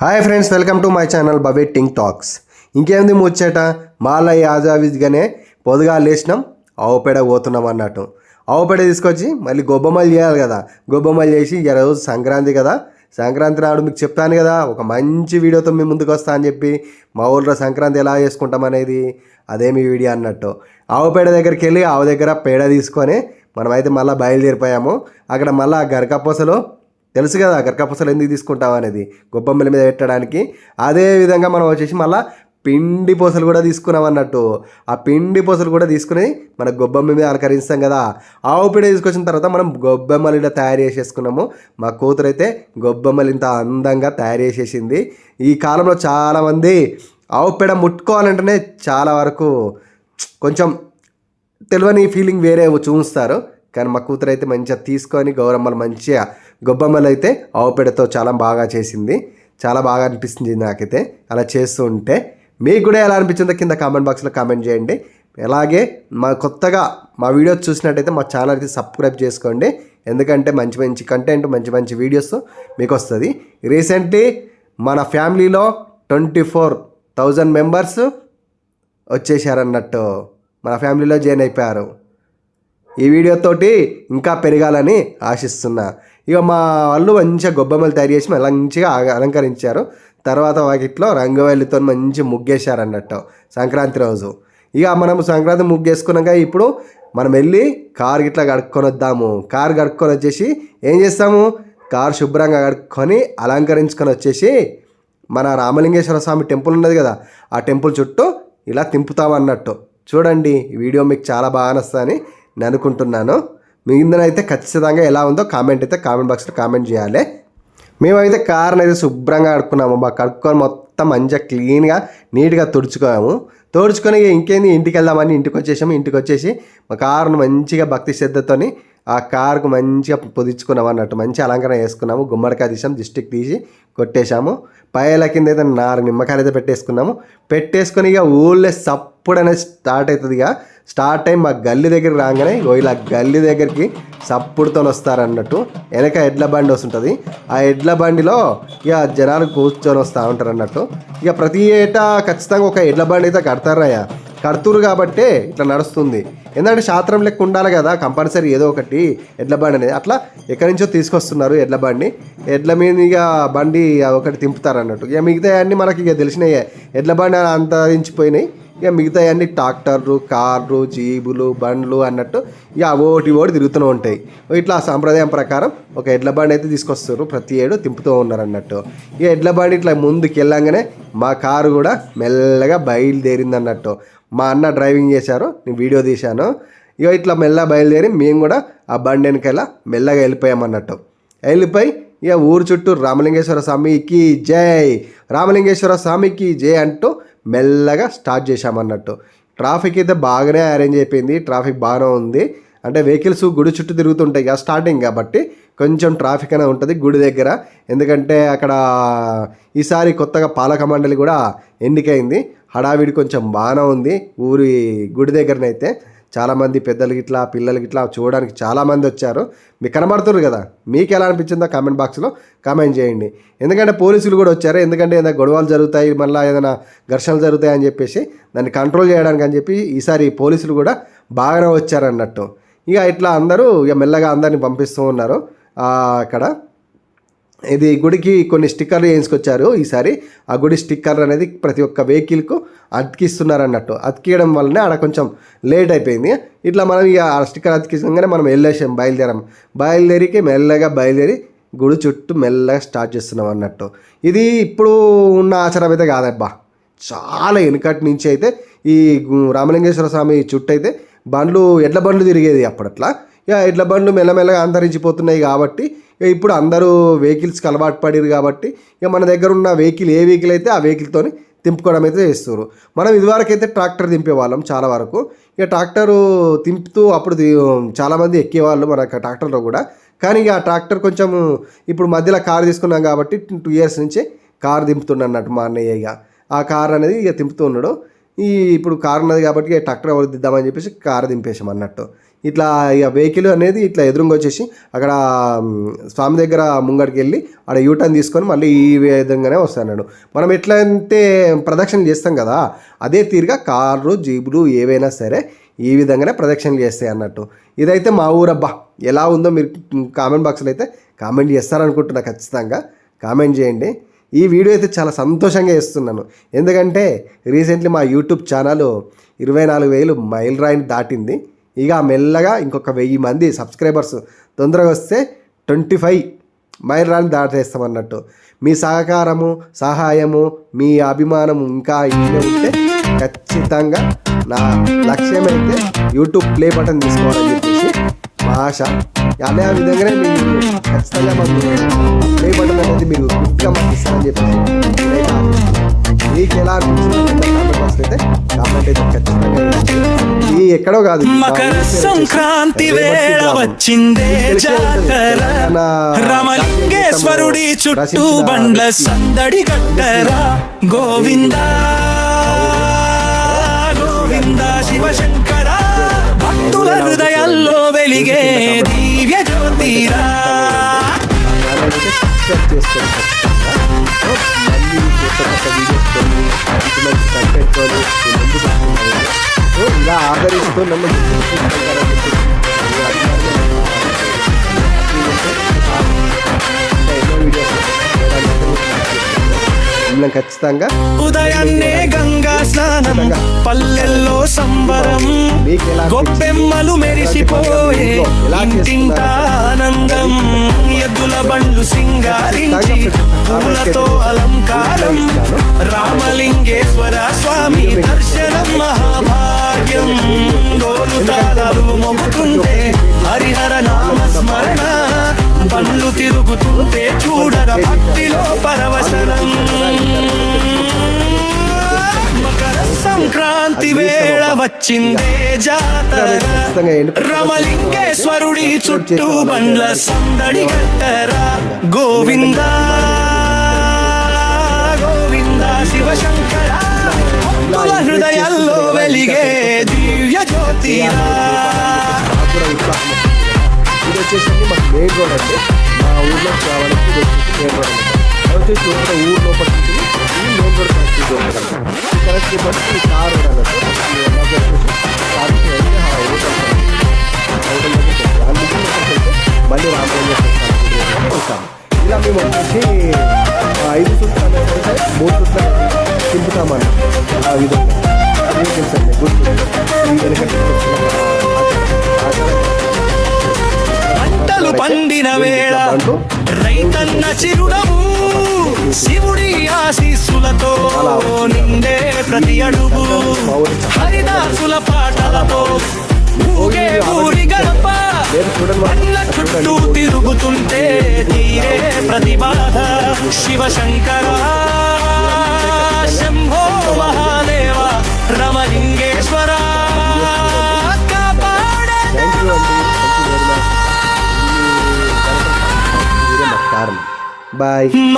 Hi friends welcome to my channel బబే టింగ్ talks. ఇంకేంది ముచ్చట? మాల యాజావిజ్గానే పొదుగా లేచినాం ఆవుపేడ పోతున్నాం అన్నట్టు. ఆవుపేడ తీసుకొచ్చి మళ్ళీ గొబ్బమ్మలు చేయాలి కదా. గొబ్బమ్మలు చేసి ఈరోజు రోజు సంక్రాంతి కదా. సంక్రాంతి నాడు మీకు చెప్తాను కదా ఒక మంచి వీడియోతో మీ ముందుకు వస్తా అని చెప్పి మా ఊళ్ళో సంక్రాంతి ఎలా చేసుకుంటాం అనేది అదేమి వీడియో అన్నట్టు. ఆవు పేడ దగ్గరికి వెళ్ళి ఆవు దగ్గర పేడ తీసుకొని మనమైతే మళ్ళీ బయలుదేరిపోయాము. అక్కడ మళ్ళీ గరకపూసలు తెలుసు కదా గరకపూసలు ఎందుకు తీసుకుంటాం అనేది. గొబ్బమ్మల మీద పెట్టడానికి అదే విధంగా మనం వచ్చేసి మళ్ళీ పిండి పూసలు కూడా తీసుకున్నాం అన్నట్టు. ఆ పిండి పూసలు కూడా తీసుకుని మన గొబ్బమ్మ మీద అలంకరిస్తాం కదా. ఆవు పిండి తీసుకొచ్చిన తర్వాత మనం గొబ్బెమ్మలు ఇలా తయారు చేసేసుకున్నాము. మా కూతురు అయితే గొబ్బెమ్మలు ఇంత అందంగా తయారు చేసేసింది. ఈ కాలంలో చాలామంది ఆవు పేడ ముట్టుకోవాలంటేనే చాలా వరకు కొంచెం తెలియని ఫీలింగ్ వేరే చూస్తారు. కానీ మా కూతురు అయితే మంచిగా తీసుకొని గౌరమ్మలు మంచిగా గొబ్బమ్మలు అయితే ఆవుపేడతో చాలా బాగా చేసింది. చాలా బాగా అనిపిస్తుంది నాకైతే. అలా చేస్తూ ఉంటే మీకు కూడా ఎలా అనిపించిందో కింద కామెంట్ బాక్స్లో కామెంట్ చేయండి. అలాగే మా కొత్తగా మా వీడియోస్ చూసినట్టయితే మా ఛానల్కి సబ్స్క్రైబ్ చేసుకోండి. ఎందుకంటే మంచి మంచి కంటెంట్ మంచి మంచి వీడియోస్ మీకు వస్తుంది రీసెంట్లీ మన ఫ్యామిలీలో ట్వంటీ ఫోర్ థౌజండ్ మెంబర్స్ వచ్చేసారన్నట్టు మన ఫ్యామిలీలో జాయిన్ అయిపోయారు. ఈ వీడియోతోటి ఇంకా పెరగాలని ఆశిస్తున్నా. ఇక మా వాళ్ళు మంచిగా గొబ్బెమ్మలు తయారు చేసి మంచిగా అలంకరించారు. తర్వాత వాకిట్లో రంగవల్లితో మంచి ముగ్గేశారు అన్నట్టు సంక్రాంతి రోజు. ఇక మనం సంక్రాంతి ముగ్గేసుకున్నాక ఇప్పుడు మనం వెళ్ళి కార్ గిట్లా కడుక్కొని వద్దాము. కార్ కడుక్కొని వచ్చేసి ఏం చేస్తాము? కార్ శుభ్రంగా కడుక్కొని అలంకరించుకొని వచ్చేసి మన రామలింగేశ్వర స్వామి టెంపుల్ ఉన్నది కదా ఆ టెంపుల్ చుట్టూ ఇలా తింపుతామన్నట్టు. చూడండి వీడియో మీకు చాలా బాగా నస్తుందని నేను అనుకుంటున్నాను. మిగిందనైతే అయితే ఖచ్చితంగా ఎలా ఉందో కామెంట్ అయితే కామెంట్ బాక్స్లో కామెంట్ చేయాలి. మేమైతే కార్ని అయితే శుభ్రంగా కడుక్కున్నాము. మా కడుక్కొని మొత్తం మంచిగా క్లీన్గా నీట్గా తుడుచుకోము తుడుచుకొని ఇక ఇంకేంది? ఇంటికి వెళ్దామని ఇంటికి వచ్చేసాము ఇంటికి వచ్చేసి మా కారును మంచిగా భక్తి శ్రద్ధతోని ఆ కారుకు మంచిగా పొదిచుకున్నాం అన్నట్టు. మంచి అలంకరణ చేసుకున్నాము. గుమ్మడికాయ తీసాం దిష్టికి తీసి కొట్టేశాము. పైల కింద అయితే నాలుగు నిమ్మకాయలు అయితే పెట్టేసుకున్నాము. పెట్టేసుకొని ఇక ఊళ్ళో సప్పుడనే అనేది స్టార్ట్ అవుతుంది ఇక. స్టార్ట్ టైం మా గల్లి దగ్గరికి రాగానే ఇలా గల్లి దగ్గరికి సప్పుడుతో వస్తారన్నట్టు వెనక ఎడ్ల బండి వస్తుంటుంది. ఆ ఎడ్ల బండిలో ఇక జనాలు కూర్చొని వస్తూ ఉంటారు అన్నట్టు ఇక ప్రతి ఏటా ఖచ్చితంగా ఒక ఎడ్ల బండి అయితే కడతారయ్యా. కడుతురు కాబట్టి ఇట్లా నడుస్తుంది. ఎందుకంటే శాస్త్రం లెక్క ఉండాలి కదా కంపల్సరీ ఏదో ఒకటి ఎడ్ల బండి అనేది. అట్లా ఎక్కడి నుంచో తీసుకొస్తున్నారు ఎడ్ల బండి. ఎడ్ల మీద ఇక బండి ఒకటి తింపుతారు అన్నట్టు ఇక మిగతా అన్నీ మనకి ఇక తెలిసినాయి. ఎడ్ల బండి అంతరించిపోయినాయి ఇక మిగతా అన్ని ట్రాక్టర్లు కార్లు జీబులు బండ్లు అన్నట్టు ఇక ఓటి ఓటి తిరుగుతూనే ఉంటాయి. ఇట్లా ఆ సాంప్రదాయం ప్రకారం ఒక ఎడ్ల బండి అయితే తీసుకొస్తారు. ప్రతి ఏడు తింపుతూ ఉన్నారు అన్నట్టు. ఇక ఎడ్ల బండి ఇట్లా ముందుకు వెళ్ళంగానే మా కారు కూడా మెల్లగా బయలుదేరింది అన్నట్టు. మా అన్న డ్రైవింగ్ చేశారు నేను వీడియో తీశాను. ఇక ఇట్లా మెల్లగా బయలుదేరి మేము కూడా ఆ బండి వెనకాల మెల్లగా వెళ్ళిపోయామన్నట్టు వెళ్ళిపోయి ఇక ఊరు చుట్టూ రామలింగేశ్వర స్వామికి జై రామలింగేశ్వర స్వామికి జై అంటూ మెల్లగా స్టార్ట్ చేశామన్నట్టు. ట్రాఫిక్ అయితే బాగానే అరేంజ్ అయిపోయింది. ట్రాఫిక్ బాగానే ఉంది. అంటే వెహికల్స్ గుడి చుట్టూ తిరుగుతుంటాయి కదా స్టార్టింగ్ కాబట్టి కొంచెం ట్రాఫిక్ అనే ఉంటుంది గుడి దగ్గర. ఎందుకంటే అక్కడ ఈసారి కొత్తగా పాలక మండలి కూడా ఎన్నికైంది. హడావిడి కొంచెం బాగానే ఉంది. ఊరి గుడి దగ్గరనైతే. చాలామంది పెద్దలు గిట్లా పిల్లలు గిట్లా చూడడానికి చాలామంది వచ్చారు. మీకు కనబడుతున్నారు కదా మీకు ఎలా అనిపించిందో కామెంట్ బాక్స్లో కామెంట్ చేయండి. ఎందుకంటే పోలీసులు కూడా వచ్చారు ఎందుకంటే ఏదైనా గొడవలు జరుగుతాయి మళ్ళీ ఏదైనా ఘర్షణలు జరుగుతాయి అని చెప్పేసి దాన్ని కంట్రోల్ చేయడానికి అని చెప్పి ఈసారి పోలీసులు కూడా బాగానే వచ్చారన్నట్టు. ఇక ఇట్లా అందరూ ఇక మెల్లగా అందరిని పంపిస్తూ ఉన్నారు. అక్కడ ఇది గుడికి కొన్ని స్టిక్కర్లు వేయించుకొచ్చారు. ఈసారి ఆ గుడి స్టిక్కర్ అనేది ప్రతి ఒక్క వెహికల్కు అతికిస్తున్నారు అన్నట్టు అతికియడం వల్లనే ఆడ కొంచెం లేట్ అయిపోయింది. ఇట్లా మనం ఇక ఆ స్టిక్కర్ అతికించగానే మనం వెళ్ళేసాం బయలుదేరాం. బయలుదేరికి మెల్లగా బయలుదేరి గుడి చుట్టూ మెల్లగా స్టార్ట్ చేస్తున్నాం అన్నట్టు. ఇది ఇప్పుడు ఉన్న ఆచారం అయితే కాదబ్బా. చాలా వెనుకటి నుంచి అయితే ఈ రామలింగేశ్వర స్వామి చుట్టూ అయితే బండ్లు ఎడ్ల బండ్లు తిరిగేది అప్పట్లో. ఇక ఎడ్ల బండ్లు మెల్లమెల్లగా అంతరించిపోతున్నాయి కాబట్టి ఇక ఇప్పుడు అందరూ వెహికల్స్కి అలవాటు పడిరు కాబట్టి ఇక మన దగ్గర ఉన్న వెహికల్ ఏ వెహికల్ అయితే ఆ వెహికల్తోని తింపుకోవడం అయితే చేస్తున్నారు మనం ఇదివరకు అయితే ట్రాక్టర్ దింపేవాళ్ళం చాలా వరకు. ఇక ట్రాక్టరు తింపుతూ అప్పుడు చాలామంది ఎక్కేవాళ్ళు మన ట్రాక్టర్లో కూడా. కానీ ఇక ఆ ట్రాక్టర్ కొంచెం ఇప్పుడు మధ్యలో కారు తీసుకున్నాం కాబట్టి టూ ఇయర్స్ నుంచి కారు దింపుతున్నాడు అన్నట్టు మా అన్నయ్య ఇక. ఆ కార్ అనేది ఇక తింపుతూ ఉన్నాడు. ఈ ఇప్పుడు కారు ఉన్నది కాబట్టి ట్రాక్టర్ ఎవరు దిద్దామని చెప్పేసి కారు దింపేసాం అన్నట్టు. ఇట్లా ఇక వెహికల్ అనేది ఇట్లా ఎదురుగా వచ్చేసి అక్కడ స్వామి దగ్గర ముంగడికి వెళ్ళి అక్కడ యూటర్న్ తీసుకొని మళ్ళీ ఈ విధంగానే వస్తాడు మనం ఎట్లా అంటే ప్రదక్షిణ చేస్తాం కదా అదే తీరుగా కార్లు జీబులు ఏవైనా సరే ఈ విధంగానే ప్రదక్షిణలు చేస్తాయి అన్నట్టు. ఇదైతే మా ఊరబ్బా. ఎలా ఉందో మీరు కామెంట్ బాక్స్లో అయితే కామెంట్ చేస్తారనుకుంటున్నా ఖచ్చితంగా. కామెంట్ చేయండి. ఈ వీడియో అయితే చాలా సంతోషంగా చేస్తున్నాను. ఎందుకంటే రీసెంట్లీ మా యూట్యూబ్ ఛానల్ ఇరవై నాలుగు వేలు మైల్ రాయిని దాటింది. ఇక మెల్లగా ఇంకొక వెయ్యి మంది సబ్స్క్రైబర్స్ తొందరగా వస్తే ట్వంటీ ఫైవ్ మైల్ రాని దాటేస్తామన్నట్టు. మీ సహకారము సహాయము మీ అభిమానం ఇంకా ఇట్లే ఉంటే ఖచ్చితంగా నా లక్ష్యం అయితే యూట్యూబ్ ప్లే బటన్ తీసుకోవాలని చెప్పేసి మా ఆశ అదే ఆ విధంగానే మీరు ఖచ్చితంగా మాకు ప్లే బటన్ అనేది మీరు క్విక్గా మాకు ఇస్తారని చెప్పేసి మీకు ఎలా అనిపిస్తుంది కామెంట్ అయితే కామెంట్ అయితే ఖచ్చితంగా ఎక్కడో కాదు మకర సంక్రాంతి వేళ. వచ్చిందే. జాతర రమలింగేశ్వరుడి చుట్టూ బండ్ల. సందడి కట్టరా గోవింద గోవింద శివశంకర భక్తుల హృదయాల్లో వెలిగే దివ్య జ్యోతిరా అయితే సబ్స్క్రైబ్ చేసుకోండి ఖచ్చితంగా సో, మళ్ళీ కొత్త కొత్త వీడియోస్ కొన్ని మంచి మంచి కంటెంట్ తోని మీ ముందుకు వస్తున్నాను. సో ఇలా ఆదరిస్తూ నన్ను మిమ్మల్ని ఖచ్చితంగా. ఉదయాన్నే గంగా స్నానం పల్లెల్లో సంబరం. గొప్పెమ్మలు మెరిసిపోయే ఆనందం. ఎద్దుల బండ్లు సింగారించి పూలతో అలంకారం. రామలింగేశ్వర స్వామి దర్శనం మహాభాగ్యం. డోలు తాళాలు మొక్కుతుంటే హరిహర నామ స్మరణ పళ్ళు తిరుగుతుంటే చూడర భక్తిలో పరవశనం. మకర సంక్రాంతి వేళ వచ్చిందే జాతర. రమలింగేశ్వరుడి చుట్టూ బండ్ల సందడి కట్టరా. గోవింద గోవింద శివశంకర. హృదయాల్లో వెలిగే దివ్య జ్యోతిరా ఇది వచ్చేసి మాకు మెయిన్ రోడ్ అండి మా ఊర్లో రావడానికి ఇది వచ్చేసి మెయిన్ రోడ్ అండి అది వచ్చేసి లోపల ఊరు లోపల నుంచి ఈ మెయిన్ రోడ్ కనెక్ట్ ఉంటుంది కనెక్ట్ చేయబట్టి ఈ కార్ రోడ్ అన్నట్టు మళ్ళీ రామలింగేశ్వర ఇలా మేము వచ్చేసి ఐదు సుట్లు మూడు సుట్లు తింపుతామని ఆ విధంగా. రైతన్న చిరునవ్వు శివుడి ఆశీస్సులతో నిండే ప్రతి అడుగు. హరిదాసుల పాటలతో ఊగే ఊరి గడప. పండ్ల చుట్టూ తిరుగుతుంటే తీరే ప్రతి బాధ శివశంకర శంభో మహాదేవ Bye.